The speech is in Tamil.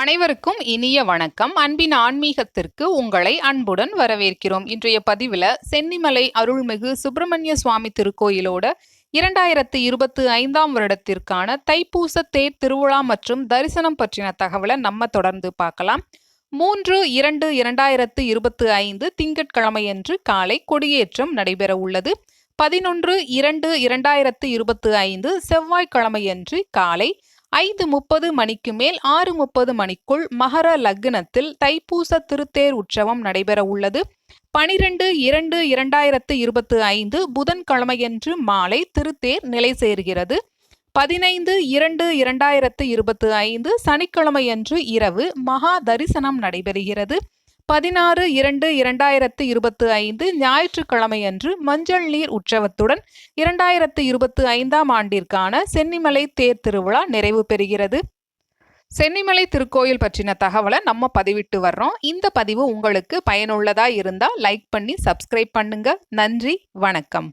அனைவருக்கும் இனிய வணக்கம். அன்பின் ஆன்மீகத்திற்கு உங்களை அன்புடன் வரவேற்கிறோம். இன்றைய பதிவில் சென்னிமலை அருள்மிகு சுப்பிரமணிய சுவாமி திருக்கோயிலோட இரண்டாயிரத்து இருபத்தி ஐந்தாம் வருடத்திற்கான தைப்பூச தேர் திருவிழா மற்றும் தரிசனம் பற்றின தகவலை நம்ம தொடர்ந்து பார்க்கலாம். மூன்று இரண்டு இரண்டாயிரத்து இருபத்தி ஐந்து திங்கட்கிழமையன்று காலை கொடியேற்றம் நடைபெற உள்ளது. பதினொன்று இரண்டு இரண்டாயிரத்து இருபத்தி ஐந்து செவ்வாய்க்கிழமையன்று காலை ஐந்து முப்பது மணிக்கு மேல் ஆறு முப்பது மணிக்குள் மகர லக்னத்தில் தைப்பூச திருத்தேர் உற்சவம் நடைபெற உள்ளது. பனிரெண்டு இரண்டு இரண்டாயிரத்து இருபத்தி ஐந்து புதன்கிழமையன்று மாலை திருத்தேர் நிலை சேர்கிறது. பதினைந்து இரண்டு இரண்டாயிரத்து இருபத்தி ஐந்து சனிக்கிழமையன்று இரவு மகா தரிசனம் நடைபெறுகிறது. பதினாறு இரண்டு இரண்டாயிரத்து இருபத்து ஐந்து ஞாயிற்றுக்கிழமையன்று மஞ்சள் நீர் உற்சவத்துடன் இரண்டாயிரத்து இருபத்து ஐந்தாம் ஆண்டிற்கான சென்னிமலை தேர் திருவிழா நிறைவு பெறுகிறது. சென்னிமலை திருக்கோயில் பற்றின தகவலை நம்ம பதிவிட்டு வர்றோம். இந்த பதிவு உங்களுக்கு பயனுள்ளதாக இருந்தால் லைக் பண்ணி சப்ஸ்கிரைப் பண்ணுங்க. நன்றி வணக்கம்.